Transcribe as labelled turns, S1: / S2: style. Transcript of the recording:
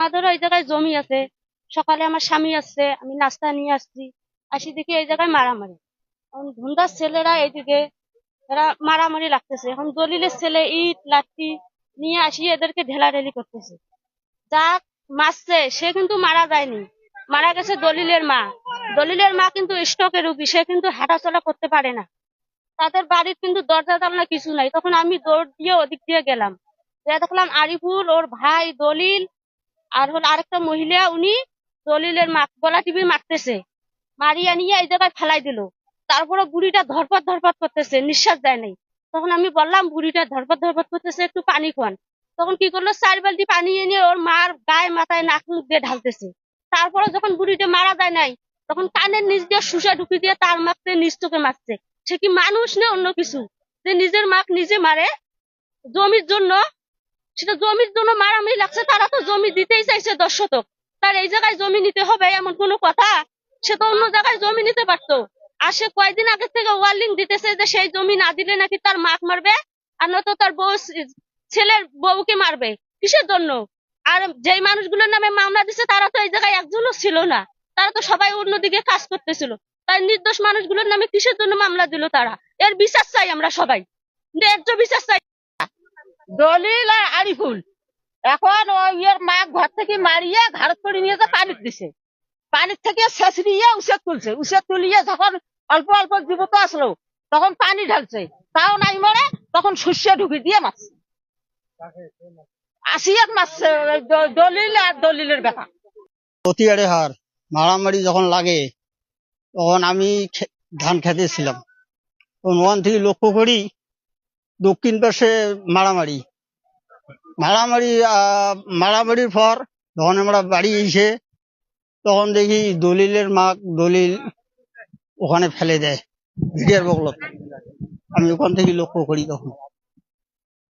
S1: আমাদেরও এই জায়গায় জমি আছে। সকালে আমার স্বামী আসছে, আমি নাস্তা নিয়ে আসছি। আসি দেখি এই জায়গায় মারামারি। এখন ধুন্দার ছেলেরা এইদিকে, এরা মারামারি লাগতেছে। এখন দলিলের ছেলে ইট, লাঠি নিয়ে আসি এদেরকে ঢেলাঢেলি করতেছে। যা মারছে, সে কিন্তু মারা যায়নি। মারা গেছে দলিলের মা। দলিলের মা কিন্তু স্ট্রোকের রুগী, সে কিন্তু হাঁটাচলা করতে পারে না। তাদের বাড়ির কিন্তু দরজা জানলা কিছু নাই। তখন আমি দৌড় দিয়ে ওদিক দিয়ে গেলাম। দেখলাম আরিফুল, ওর ভাই দলিল আর হল আরেকটা মহিলা, উনি দলিলের গলা টিপি মারতেছে। মারিয়া নিয়ে এই জায়গায় ফেলাই দিল। তারপরে বুড়িটা ধরপট ধরপট করতেছে, নিঃশ্বাস দেয় নাই। তখন আমি বললাম, বুড়িটা ধরপট ধরপট করতেছে, একটু পানি খান। তখন কি করল, চার বালতি পানি এনে ওর মার গায়ে, মাথায় নাক, মুখ দিয়ে ঢালতেছে। তারপরে যখন বুড়িটা মারা যায় নাই, তখন কানের নিচ দিয়ে শুষা ঢুকি দিয়ে তার মারতে নিচ চোখে মারছে। সে কি মানুষ না অন্য কিছু? যে নিজের মাক নিজে মারে? জমির জন্য সেটা জমির জন্য মারামারি লাগছে, তারা তো জমি দিতেই চাইছে দশ শতক। তার এই জায়গায় জমি নিতে হবে এমন কোনো কথা? সে তো অন্য জায়গায় জমি নিতে পারতো। আর সে কয়দিন আগে থেকে ওয়ার্নিং দিতেছে যে সেই জমি না দিলে নাকি তার মাক মারবে, আর নয়তো তার বউ ছেলের বউকে মারবে। কিসের জন্য? আর যেই মানুষগুলোর নামে মামলা দিছে, তারা তো এই জায়গায় একজনও ছিল না। তারা তো সবাই অন্যদিকে কাজ করতেছিল। তাই নির্দোষ মানুষগুলোর নামে কিসের জন্য মামলা দিল তারা? এর বিচার চাই আমরা সবাই। ন্যায্য বিচার চাই।
S2: দলিল আর আরিফুল। এখন ওই ইয়ের মা ঘর থেকে মারিয়ে ঘাড় করে নিয়ে পানি দিছে। পানির থেকে শেষরিয়ে উষেদ তুলছে। উষেদ তুলিয়ে যখন অল্প অল্প জীবত আসলো, তখন পানি ঢালছে। তাও নাই মরে, তখন শস্য ঢুকি দিয়ে মারছে। আসিয়াত মারছে। দলিল আর দলিলের বেটা
S3: প্রতিবারে হার। মারামারি যখন লাগে, তখন আমি ধান খেতে ছিলাম তখন থেকে লক্ষ্য করি দক্ষিণ পাশে মারামারি। মারামারি মারামারির পর যখন আমরা বাড়ি এসে তখন দেখি দলিলের মাক দলিল ওখানে ফেলে দেয়। ভিড়ের বগলত আমি ওখান থেকে লক্ষ্য করি তখন।